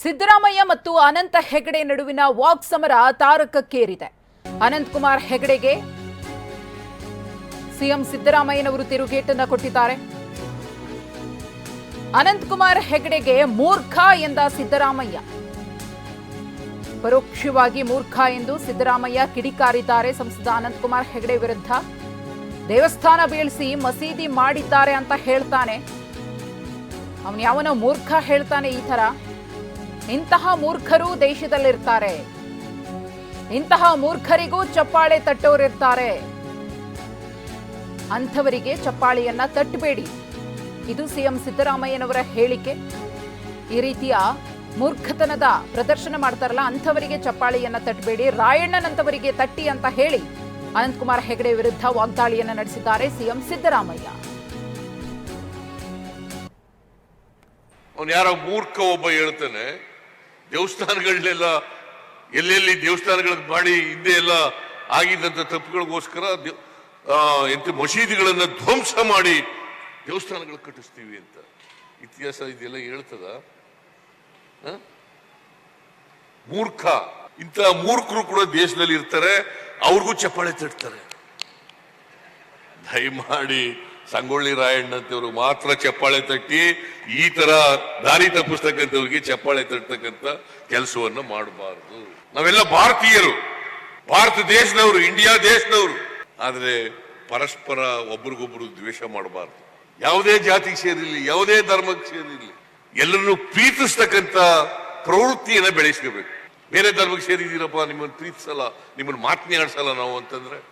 ಸಿದ್ದರಾಮಯ್ಯ ಮತ್ತು ಅನಂತ ಹೆಗಡೆ ನಡುವಿನ ವಾಕ್ ಸಮರ ತಾರಕಕ್ಕೇರಿದೆ. ಅನಂತಕುಮಾರ್ ಹೆಗಡೆಗೆ ಸಿಎಂ ಸಿದ್ದರಾಮಯ್ಯನವರು ತಿರುಗೇಟನ್ನ ಕೊಟ್ಟಿದ್ದಾರೆ. ಅನಂತಕುಮಾರ್ ಹೆಗಡೆಗೆ ಮೂರ್ಖ ಎಂದ ಸಿದ್ದರಾಮಯ್ಯ. ಪರೋಕ್ಷವಾಗಿ ಮೂರ್ಖ ಎಂದು ಸಿದ್ದರಾಮಯ್ಯ ಕಿಡಿಕಾರಿದ್ದಾರೆ. ಸಂಸದ ಅನಂತಕುಮಾರ್ ಹೆಗಡೆ ವಿರುದ್ಧ ದೇವಸ್ಥಾನ ಬೀಳಿಸಿ ಮಸೀದಿ ಮಾಡಿದ್ದಾರೆ ಅಂತ ಹೇಳ್ತಾನೆ. ಅವನು ಯಾವನೋ ಮೂರ್ಖ ಹೇಳ್ತಾನೆ ಈ ತರ ಇಂತಹ ಮೂರ್ಖರು ದೇಶದಲ್ಲಿರ್ತಾರೆ. ಇಂತಹ ಮೂರ್ಖರಿಗೂ ಚಪ್ಪಾಳೆ ತಟ್ಟೋರಿರ್ತಾರೆ. ಅಂಥವರಿಗೆ ಚಪ್ಪಾಳೆಯನ್ನ ತಟ್ಟಬೇಡಿ. ಇದು ಸಿಎಂ ಸಿದ್ದರಾಮಯ್ಯನವರ ಹೇಳಿಕೆ. ಈ ರೀತಿಯ ಮೂರ್ಖತನದ ಪ್ರದರ್ಶನ ಮಾಡ್ತಾರಲ್ಲ, ಅಂಥವರಿಗೆ ಚಪ್ಪಾಳೆಯನ್ನ ತಟ್ಟಬೇಡಿ. ರಾಯಣ್ಣನಂತವರಿಗೆ ತಟ್ಟಿ ಅಂತ ಹೇಳಿ ಅನಂತಕುಮಾರ್ ಹೆಗಡೆ ವಿರುದ್ಧ ವಾಗ್ದಾಳಿಯನ್ನ ನಡೆಸಿದ್ದಾರೆ ಸಿಎಂ ಸಿದ್ದರಾಮಯ್ಯ. ಅವನು ಯಾರೋ ಮೂರ್ಖ ಒಬ್ಬ ಹೇಳ್ತಾನೆ ದೇವಸ್ಥಾನಗಳನ್ನೆಲ್ಲ, ಎಲ್ಲೆಲ್ಲಿ ದೇವಸ್ಥಾನಗಳ ಮಾಡಿ ಹಿಂದೆ ಎಲ್ಲ ಆಗಿದ್ದಂಥ ತಪ್ಪುಗಳಿಗೋಸ್ಕರ ಎಂತ ಮಸೀದಿಗಳನ್ನು ಧ್ವಂಸ ಮಾಡಿ ದೇವಸ್ಥಾನಗಳು ಕಟ್ಟಿಸ್ತೀವಿ ಅಂತ. ಇತಿಹಾಸ ಇದೆಲ್ಲ ಹೇಳ್ತದ? ಮೂರ್ಖ. ಇಂಥ ಮೂರ್ಖರು ಕೂಡ ದೇಶದಲ್ಲಿ ಇರ್ತಾರೆ ಅವ್ರಿಗೂ ಚಪ್ಪಾಳೆ ತಟ್ತಾರೆ. ದಯಮಾಡಿ ಸಂಗೊಳ್ಳಿ ರಾಯಣ್ಣಂತವ್ರು ಮಾತ್ರ ಚಪ್ಪಾಳೆ ತಟ್ಟಿ ಈ ತರ ದಾರಿ ತಪ್ಪಿಸ್ತಕ್ಕಂಥವ್ರಿಗೆ ಚಪ್ಪಾಳೆ ತಟ್ಟತಕ್ಕಂಥ ಕೆಲಸವನ್ನು ಮಾಡಬಾರದು. ನಾವೆಲ್ಲ ಭಾರತೀಯರು. ಭಾರತ ದೇಶದವರು, ಇಂಡಿಯಾ ದೇಶದವರು. ಆದರೆ ಪರಸ್ಪರ ಒಬ್ರಿಗೊಬ್ರು ದ್ವೇಷ ಮಾಡಬಾರದು. ಯಾವುದೇ ಜಾತಿಗೆ ಸೇರಿರಲಿ, ಯಾವುದೇ ಧರ್ಮಕ್ಕೆ ಸೇರಿರಲಿ, ಎಲ್ಲರನ್ನು ಪ್ರೀತಿಸ್ತಕ್ಕಂಥ ಪ್ರವೃತ್ತಿಯನ್ನು ಬೆಳೆಸ್ಕೋಬೇಕು. ಬೇರೆ ಧರ್ಮಕ್ಕೆ ಸೇರಿದ್ದೀರಪ್ಪ, ನಿಮ್ಮನ್ನು ಪ್ರೀತಿಸಲ್ಲ, ನಿಮ್ಮನ್ನು ಮಾತನಾಡ್ಸಲ್ಲ ನಾವು ಅಂತಂದ್ರೆ